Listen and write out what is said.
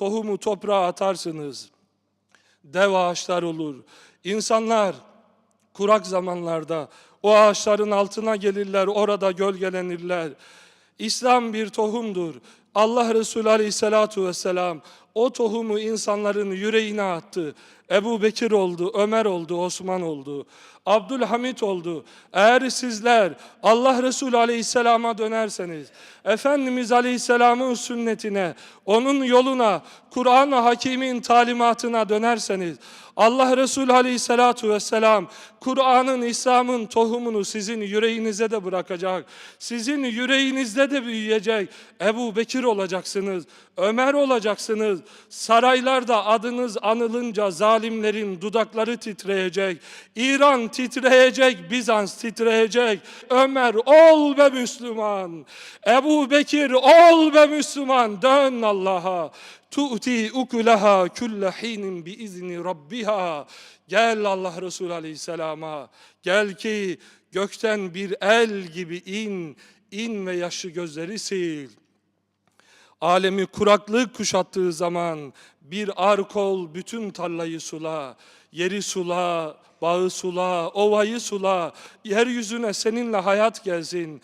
tohumu toprağa atarsınız. Dev ağaçlar olur. İnsanlar kurak zamanlarda o ağaçların altına gelirler, orada gölgelenirler. İslam bir tohumdur. Allah Resulü Aleyhisselatu Vesselam o tohumu insanların yüreğine attı. Ebu Bekir oldu, Ömer oldu, Osman oldu, Abdülhamit oldu. Eğer sizler Allah Resulü Aleyhisselam'a dönerseniz, Efendimiz Aleyhisselam'ın sünnetine, onun yoluna, Kur'an-ı Hakim'in talimatına dönerseniz, Allah Resulü Aleyhisselatu Vesselam Kur'an'ın, İslam'ın tohumunu sizin yüreğinize de bırakacak. Sizin yüreğinizde de büyüyecek. Ebu Bekir olacaksınız, Ömer olacaksınız. Saraylarda adınız anılınca zalimlerin dudakları titreyecek. İran titreyecek, Bizans titreyecek. Ömer ol be Müslüman. Ebu Bekir ol be Müslüman. Dön Allah'a. Tu'ti ukulaha külle hinin bi izni rabbiha. Gel Allah Resulü Aleyhisselam'a. Gel ki gökten bir el gibi in. in ve yaşı gözleri sil. Alemi kuraklık kuşattığı zaman bir arkol bütün tarlayı sula, yeri sula, bağı sula, ovayı sula, yeryüzüne seninle hayat gelsin.